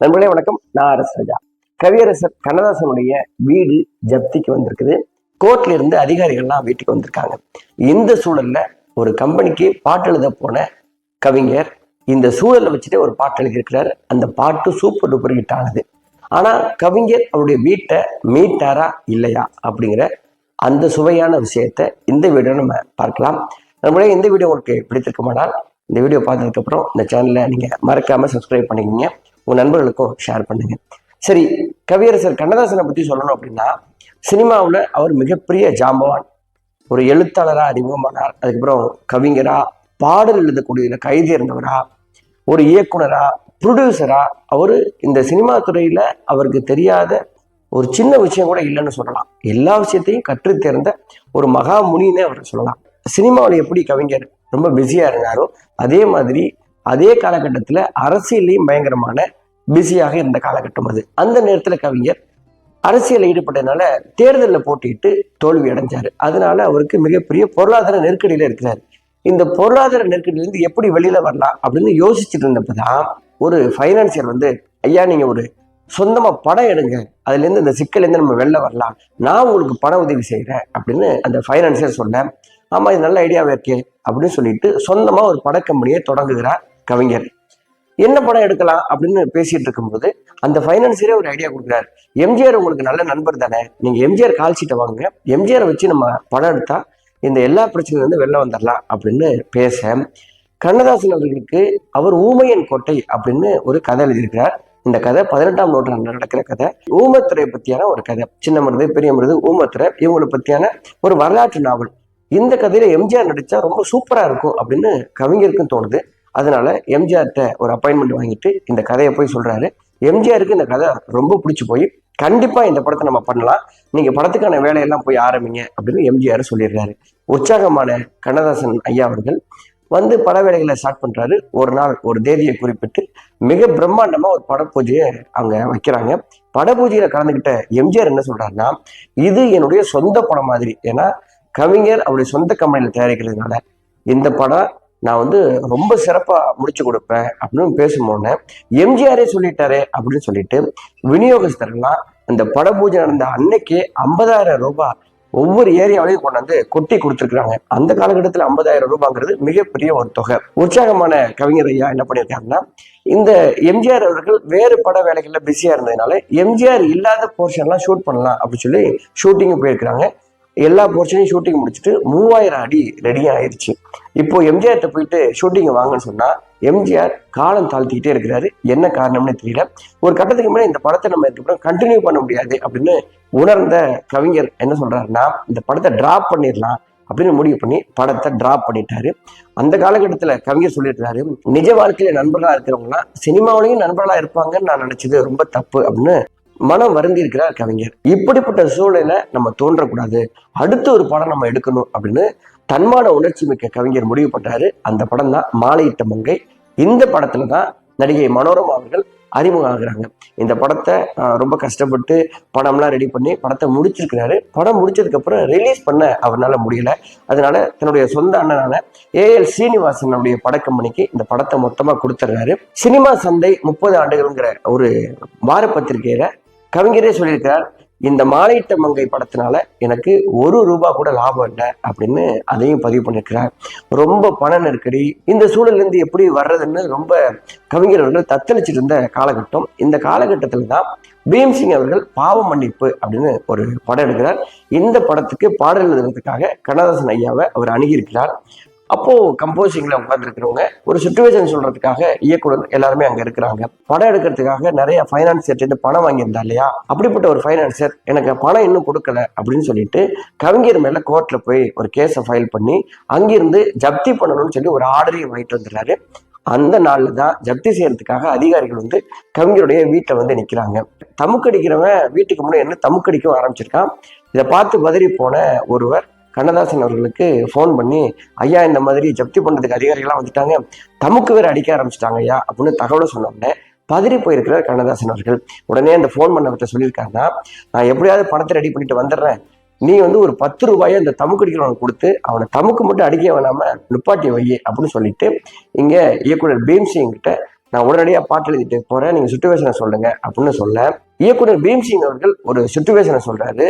நண்பர்களே வணக்கம். நான் அரசு ராஜா. கவியரசர் கண்ணதாசனுடைய வீடு ஜப்திக்கு வந்திருக்குது. கோர்ட்ல இருந்து அதிகாரிகள்லாம் வீட்டுக்கு வந்திருக்காங்க. இந்த சூழல்ல ஒரு கம்பெனிக்கு பாட்டு எழுத போன கவிஞர் இந்த சூழலை வச்சுட்டு ஒரு பாட்டு எழுதியிருக்கிறார். அந்த பாட்டு சூப்பர் டூப்பர் ஹிட் ஆனது. ஆனா கவிஞர் அவருடைய வீட்டை மீட்டாரா இல்லையா அப்படிங்கிற அந்த சுவையான விஷயத்த இந்த வீடியோ நம்ம பார்க்கலாம். நம்மளே இந்த வீடியோ உங்களுக்கு பிடித்திருக்குமானால் இந்த வீடியோ பார்த்ததுக்கப்புறம் இந்த சேனலை நீங்கள் மறக்காமல் சப்ஸ்கிரைப் பண்ணிக்கங்க. உங்கள் நண்பர்களுக்கும் ஷேர் பண்ணுங்க. சரி கவியரசர் கண்ணதாசனை பற்றி சொல்லணும் அப்படின்னா சினிமாவில் அவர் மிகப்பெரிய ஜாம்பவான். ஒரு எழுத்தாளராக அறிமுகமானார். அதுக்கப்புறம் கவிஞராக பாடல் எழுதக்கூடிய கைதி இருந்தவரா ஒரு இயக்குனரா ப்ரொடியூசரா அவர் இந்த சினிமா துறையில் அவருக்கு தெரியாத ஒரு சின்ன விஷயம் கூட இல்லைன்னு சொல்லலாம். எல்லா விஷயத்தையும் கற்று தேர்ந்த ஒரு மகா முனினே அவர் சொல்லலாம். சினிமாவில் எப்படி கவிஞர் ரொம்ப பிஸியாக இருந்தாரோ அதே மாதிரி அதே காலகட்டத்தில் அரசியலையும் பயங்கரமான பிஸியாக இருந்த காலகட்டம் அது. அந்த நேரத்தில் கவிஞர் அரசியலில் ஈடுபட்டதுனால தேர்தலில் போட்டியிட்டு தோல்வி அடைஞ்சார். அதனால அவருக்கு மிகப்பெரிய பொருளாதார நெருக்கடியில் இருக்கிறார். இந்த பொருளாதார நெருக்கடியிலேருந்து எப்படி வெளியில் வரலாம் அப்படின்னு யோசிச்சுட்டு இருந்தப்பதான் ஒரு ஃபைனான்சியர் வந்து ஐயா நீங்கள் ஒரு சொந்தமாக படம் எடுங்க. அதுலேருந்து இந்த சிக்கல்லேருந்து நம்ம வெளில வரலாம். நான் உங்களுக்கு பண உதவி செய்கிறேன் அப்படின்னு அந்த ஃபைனான்சியர் சொன்னேன். ஆமாம் இது நல்ல ஐடியாவே இருக்கே. அப்படின்னு சொல்லிட்டு சொந்தமாக ஒரு பட கம்பெனியை தொடங்குகிறார். கவிஞர். என்ன படம் எடுக்கலாம் அப்படின்னு பேசிட்டு இருக்கும்போது அந்த ஃபைனான்சியரே ஒரு ஐடியா கொடுக்குறாரு. எம்ஜிஆர் உங்களுக்கு நல்ல நண்பர் தானே? நீங்க எம்ஜிஆர் கால் சீட்டை வாங்குங்க. எம்ஜிஆரை வச்சு நம்ம படம் எடுத்தா இந்த எல்லா பிரச்சனையிலிருந்து வெளில வந்துடலாம் அப்படின்னு பேச கண்ணதாசன் அவர்களுக்கு அவர் ஊமையன் கோட்டை அப்படின்னு ஒரு கதை எழுதியிருக்கிறார். இந்த கதை பதினெட்டாம் நூற்றாண்டு நடக்கிற கதை. ஊமத்துறை பத்தியான ஒரு கதை. சின்ன மருது பெரிய மருது ஊமத்துறை இவங்களை பத்தியான ஒரு வரலாற்று நாவல். இந்த கதையில எம்ஜிஆர் நடிச்சா ரொம்ப சூப்பரா இருக்கும் அப்படின்னு கவிஞருக்கும் தோணுது. அதனால எம்ஜிஆர்கிட்ட ஒரு அப்பாயின்மெண்ட் வாங்கிட்டு இந்த கதையை போய் சொல்றாரு. எம்ஜிஆருக்கு இந்த கதை ரொம்ப பிடிச்சி போய் கண்டிப்பா இந்த படத்தை நம்ம பண்ணலாம். நீங்க படத்துக்கான வேலையெல்லாம் போய் ஆரம்பிங்க அப்படின்னு எம்ஜிஆர் சொல்லிடுறாரு. உற்சாகமான கண்ணதாசன் ஐயா அவர்கள் வந்து பட வேலைகளை ஸ்டார்ட் பண்றாரு. ஒரு நாள் ஒரு தேதியை குறிப்பிட்டு மிக பிரம்மாண்டமா ஒரு பட பூஜையை அங்க வைக்கிறாங்க. பட பூஜையில கலந்துக்கிட்ட எம்ஜிஆர் என்ன சொல்றாருன்னா இது என்னுடைய சொந்த படம் மாதிரி. ஏன்னா கவிஞர் அவருடைய சொந்த கம்பெனியில் தயாரிக்கிறதுனால இந்த படம் நான் வந்து ரொம்ப சிறப்பா முடிச்சு கொடுப்பேன் அப்படின்னு பேசும்போது எம்ஜிஆரே சொல்லிட்டாரே அப்படின்னு சொல்லிட்டு விநியோகஸ்தர்கள்லாம் அந்த பட பூஜை நடந்த அன்னைக்கு ஐம்பதாயிரம் ரூபாய் ஒவ்வொரு ஏரியாவிலையும் கொண்டாந்து கொட்டி கொடுத்துருக்குறாங்க. அந்த காலகட்டத்தில் ஐம்பதாயிரம் ரூபாங்கிறது மிகப்பெரிய ஒரு தொகை. உற்சாகமான கவிஞர் ஐயா என்ன பண்ணியிருக்காங்கன்னா இந்த எம்ஜிஆர் அவர்கள் வேறு பட வேலைகளில் பிஸியாக இருந்ததுனால எம்ஜிஆர் இல்லாத போர்ஷன்லாம் ஷூட் பண்ணலாம் அப்படின்னு சொல்லி ஷூட்டிங்கு போயிருக்கிறாங்க. எல்லா போர்ஷனையும் ஷூட்டிங் முடிச்சுட்டு மூவாயிரம் அடி ரெடி ஆயிடுச்சு. இப்போ எம்ஜிஆர்கிட்ட போயிட்டு ஷூட்டிங்கை வாங்கன்னு சொன்னா எம்ஜிஆர் காலம் தாழ்த்திக்கிட்டே இருக்கிறாரு. என்ன காரணம்னு தெரியல. ஒரு கட்டத்துக்கு மேலே இந்த படத்தை நம்ம இதுக்கப்புறம் கண்டினியூ பண்ண முடியாது அப்படின்னு உணர்ந்த கவிஞர் என்ன சொல்றாருன்னா இந்த படத்தை டிராப் பண்ணிடலாம் அப்படின்னு முடிவு பண்ணி படத்தை டிராப் பண்ணிட்டாரு. அந்த காலகட்டத்தில் கவிஞர் சொல்லியிருக்காரு நிஜ வாழ்க்கையில நண்பர்களா இருக்கிறவங்களாம் சினிமாவிலையும் நண்பர்களா இருப்பாங்கன்னு நான் நினைச்சது ரொம்ப தப்பு அப்படின்னு மனம் வருந்தி இருக்கிறார் கவிஞர். இப்படிப்பட்ட சூழ்நிலை நம்ம தோன்றக்கூடாது. அடுத்த ஒரு படம் நம்ம எடுக்கணும் அப்படின்னு தன்மான உணர்ச்சி மிக்க கவிஞர் முடிவு பண்றாரு. அந்த படம் தான் மாலையிட்ட மங்கை. இந்த படத்துல தான் நடிகை மனோரமா அவர்கள் அறிமுகம் ஆகுறாங்க. இந்த படத்தை ரொம்ப கஷ்டப்பட்டு படம்லாம் ரெடி பண்ணி படத்தை முடிச்சிருக்கிறாரு. படம் முடிச்சதுக்கு அப்புறம் ரிலீஸ் பண்ண அவரால் முடியல. அதனால தன்னுடைய சொந்த அண்ணனான ஏஎல் சீனிவாசனுடைய படக்கம்பெனிக்கு இந்த படத்தை மொத்தமாக கொடுத்துட்றாரு. சினிமா சந்தை முப்பது ஆண்டுகள்ங்கிற ஒரு வார பத்திரிகையில கவிஞரே சொல்லியிருக்கிறார் இந்த மாலையிட்ட மங்கை படத்தினால எனக்கு ஒரு ரூபா கூட லாபம் இல்லை அப்படின்னு அதையும் பதிவு பண்ணியிருக்கிறார். ரொம்ப பண நெருக்கடி இந்த சூழல்ல இருந்து எப்படி வர்றதுன்னு ரொம்ப கவிஞர் அவர்கள் தத்தளிச்சிட்டு இருந்த காலகட்டம். இந்த காலகட்டத்தில் தான் பீம்சிங் அவர்கள் பாவ மன்னிப்பு அப்படின்னு ஒரு படம் எடுக்கிறார். இந்த படத்துக்கு பாடல் எழுதுறதுக்காக கண்ணதாசன் ஐயாவை அவர் அணுகியிருக்கிறார். அப்போ கம்போசிங்ல உட்காந்துருக்கிறவங்க ஒரு சுச்சுவேஷன் சொல்றதுக்காக இயக்குனர் எல்லாருமே அங்க இருக்கிறாங்க. படம் எடுக்கிறதுக்காக நிறைய ஃபைனான்சியர்ட்டு பணம் வாங்கியிருந்தா இல்லையா? அப்படிப்பட்ட ஒரு ஃபைனான்சியர் எனக்கு பணம் இன்னும் கொடுக்கல அப்படின்னு சொல்லிட்டு கவிஞர் மேல கோர்ட்ல போய் ஒரு கேஸை ஃபைல் பண்ணி அங்கிருந்து ஜப்தி பண்ணணும்னு சொல்லி ஒரு ஆர்டரையும் வாங்கிட்டு வந்துடுறாரு. அந்த நாள்ல தான் ஜப்தி செய்யறதுக்காக அதிகாரிகள் வந்து கவிஞருடைய வீட்டில் வந்து நிற்கிறாங்க தமுக்கடிக்கிறவன் வீட்டுக்கு முன்னாடி என்ன தமுக்கடிக்கவும் ஆரம்பிச்சிருக்கான். இதை பார்த்து பதறி போன ஒருவர் கண்ணதாசன் அவர்களுக்கு ஃபோன் பண்ணி ஐயா இந்த மாதிரி ஜப்தி பண்ணுறதுக்கு அதிகாரிகள்லாம் வந்துட்டாங்க. தமுக்கு வேறு அடிக்க ஆரம்பிச்சிட்டாங்க ஐயா அப்படின்னு தகவலை சொன்ன பதறி போயிருக்கிறார் கண்ணதாசன் அவர்கள். உடனே அந்த ஃபோன் பண்ணவர்கிட்ட சொல்லியிருக்காங்கன்னா நான் எப்படியாவது பணத்தை ரெடி பண்ணிட்டு வந்துடுறேன். நீ வந்து ஒரு பத்து ரூபாயை அந்த தமுக்கு அடிக்கிறவனுக்கு கொடுத்து அவனை தமுக்கு மட்டும் அடிக்க வேணாம நுப்பாட்டி வை அப்படின்னு சொல்லிட்டு இங்க இயக்குனர் பீம்சிங் கிட்ட நான் உடனடியாக பாட்டு எழுதிட்டு போறேன். நீங்க சுச்சுவேஷனை சொல்லுங்க அப்படின்னு சொல்ல இயக்குனர் பீம்சிங் அவர்கள் ஒரு சுச்சுவேஷனை சொல்றாரு.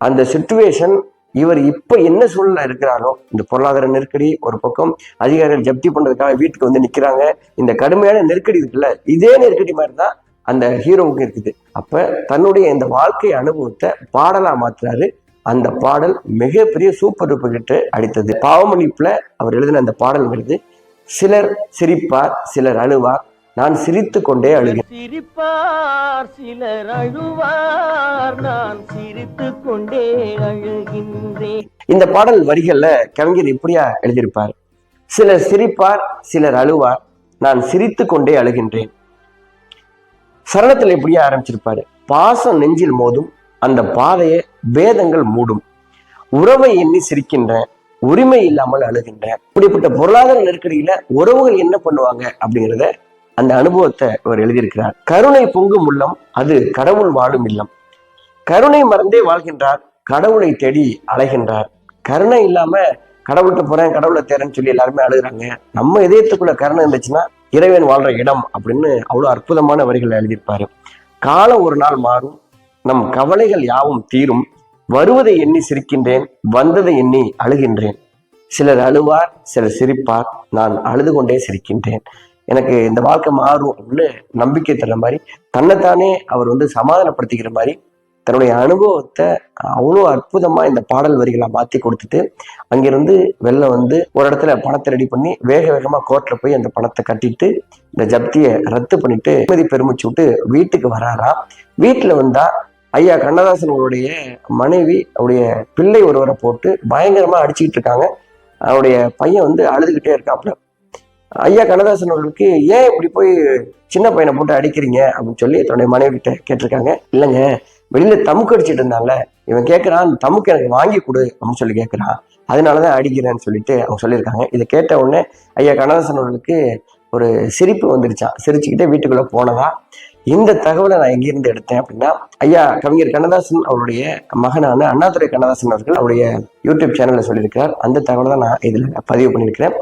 அந்த சுச்சுவேஷன் இவர் இப்ப என்ன சூழ்நிலை இருக்கிறாரோ இந்த பொருளாதார நெருக்கடி ஒரு பக்கம் அதிகாரிகள் ஜப்தி பண்றதுக்காக வீட்டுக்கு வந்து நிக்கிறாங்க. இந்த கடுமையான நெருக்கடி இருக்குல்ல இதே நெருக்கடி மாதிரி தான் அந்த ஹீரோவுக்கு இருக்குது. அப்ப தன்னுடைய இந்த வாழ்க்கை அனுபவத்தை பாடலா மாத்துறாரு. அந்த பாடல் மிகப்பெரிய சூப்பர் டூப்பர் ஹிட் அடித்தது. பாவமன்னிப்புல அவர் எழுதின அந்த பாடல் வருது சிலர் சிரிப்பார் சிலர் அழுவார் நான் சிரித்து கொண்டே அழுகிறேன். சிரிப்பார் சிலர் அழுவார். நான் சிரித்துக் கொண்டே அழுகின்றேன். இந்த பாடல் வரிகள்ல கவிஞர் இப்படியா எழுதியிருப்பார். சிலர் சிரிப்பார் சிலர் அழுவார். நான் சிரித்து கொண்டே அழுகின்றேன். சரணத்தில் எப்படியா ஆரம்பிச்சிருப்பாரு. பாசம் நெஞ்சில் மோதும் அந்த பாதையை வேதங்கள் மூடும். உறவை எண்ணி சிரிக்கின்றேன் உரிமை இல்லாமல் அழுகின்றேன் இப்படிப்பட்ட பொருளாதார நெருக்கடியில உறவுகள் என்ன பண்ணுவாங்க அப்படிங்கிறத அந்த அனுபவத்தை அவர் எழுதியிருக்கிறார். கருணை பொங்கும் உள்ளம் அது கடவுள் வாழும் இல்லம். கருணை மறந்தே வாழ்கின்றார் கடவுளை தேடி அலைகின்றார். கருணை இல்லாம கடவுள்கிட்ட போறேன் கடவுளை தேரேன்னு சொல்லி எல்லாருமே அழுகுறாங்க. நம்ம இதயத்துக்குள்ள கருணை இருந்துச்சுன்னா இறைவன் வாழ்ற இடம் அப்படின்னு அவ்வளவு அற்புதமான வரிகள் எழுதியிருப்பாரு. காலம் ஒரு நாள் மாறும் நம் கவலைகள் யாவும் தீரும். வருவதை எண்ணி சிரிக்கின்றேன் வந்ததை எண்ணி அழுகின்றேன். சிலர் அழுவார் சிலர் சிரிப்பார் நான் அழுது கொண்டே சிரிக்கின்றேன். எனக்கு இந்த வாழ்க்கை மாறும் அப்படின்னு நம்பிக்கை தர மாதிரி தன்னைத்தானே அவர் வந்து சமாதானப்படுத்திக்கிற மாதிரி தன்னுடைய அனுபவத்தை அவ்வளோ அற்புதமா இந்த பாடல் வரிகளை மாத்தி கொடுத்துட்டு அங்கிருந்து வெளில வந்து ஒரு இடத்துல பணத்தை ரெடி பண்ணி வேக வேகமா கோர்ட்டில் போய் அந்த பணத்தை கட்டிட்டு இந்த ஜப்தியை ரத்து பண்ணிட்டு நிம்மதி பெருமிச்சு விட்டு வீட்டுக்கு வராராம் வீட்டில் வந்தா ஐயா கண்ணதாசன் அவருடைய மனைவி அவருடைய பிள்ளை ஒருவரை போட்டு பயங்கரமா அடிச்சுக்கிட்டு இருக்காங்க. அவருடைய பையன் வந்து அழுதுகிட்டே இருக்காப்புல. ஐயா கண்ணதாசன் அவர்களுக்கு ஏன் இப்படி போய் சின்ன பையனை போட்டு அடிக்கிறீங்க? அப்படின்னு சொல்லி தன்னுடைய மனைவி கிட்ட கேட்டிருக்காங்க. இல்லைங்க வெளியில தமுக்கு அடிச்சிட்டு இருந்தான்ல இவன் கேட்கறான் அந்த தமுக்கு எனக்கு வாங்கி கொடு அப்படின்னு சொல்லி கேட்கறான். அதனாலதான் அடிக்கிறேன்னு சொல்லிட்டு அவங்க சொல்லியிருக்காங்க. இதை கேட்ட உடனே ஐயா கண்ணதாசன் அவர்களுக்கு ஒரு சிரிப்பு வந்துருச்சான் சிரிச்சுக்கிட்டே வீட்டுக்குள்ள போனதா இந்த தகவலை நான் எங்கிருந்து எடுத்தேன்? அப்படின்னா ஐயா கவிஞர் கண்ணதாசன் அவருடைய மகனான அண்ணாதுரை கண்ணதாசன் அவர்கள் அவருடைய யூடியூப் சேனல்ல சொல்லியிருக்கிறார். அந்த தகவலை தான் நான் இதுல பதிவு பண்ணியிருக்கிறேன்.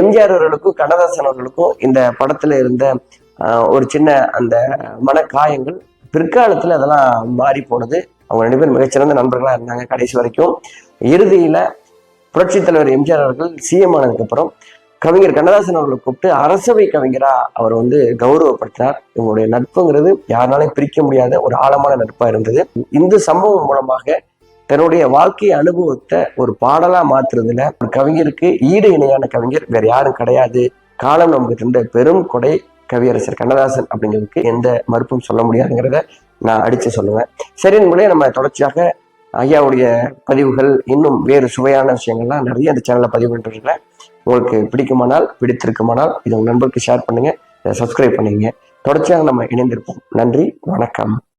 எம்ஜிஆர் அவர்களுக்கும் கண்ணதாசன் அவர்களுக்கும் இந்த படத்துல இருந்த ஒரு சின்ன அந்த மனக்காயங்கள் பிற்காலத்துல அதெல்லாம் மாறி போனது. அவங்க ரெண்டு பேரும் மிகச்சிறந்த நண்பர்களா இருந்தாங்க கடைசி வரைக்கும். இறுதியில புரட்சித் தலைவர் எம்ஜிஆர் அவர்கள் சிஎம் ஆனதுக்கு அப்புறம் கவிஞர் கண்ணதாசன் அவர்களை கூப்பிட்டு அரசவை கவிஞரா அவர் வந்து கௌரவப்படுத்தினார். இவங்களுடைய நட்புங்கிறது யாருனாலையும் பிரிக்க முடியாத ஒரு ஆழமான நட்பா இருந்தது. இந்த சம்பவம் மூலமாக தன்னுடைய வாழ்க்கை அனுபவத்தை ஒரு பாடலா மாத்துறதுல ஒரு கவிஞருக்கு ஈடு இணையான கவிஞர் வேற யாரும் கிடையாது. காலம் நமக்கு தந்த பெரும் கொடை கவியரசர் கண்ணதாசன் அப்படிங்கிறதுக்கு எந்த மறுப்பும் சொல்ல முடியாதுங்கிறத நான் அடிச்சு சொல்லுவேன். சரி நண்பர்களே நம்ம தொடர்ச்சியாக ஐயாவுடைய பதிவுகள் இன்னும் வேறு சுவையான விஷயங்கள்லாம் நிறைய இந்த சேனலில் பதிவு பண்ணிட்டுருக்கேன் உங்களுக்கு பிடிக்குமானால் பிடித்திருக்குமானால் இது உங்கள் நண்பருக்கு ஷேர் பண்ணுங்க. சப்ஸ்கிரைப் பண்ணுங்க. தொடர்ச்சியாக நம்ம இணைந்திருப்போம். நன்றி வணக்கம்.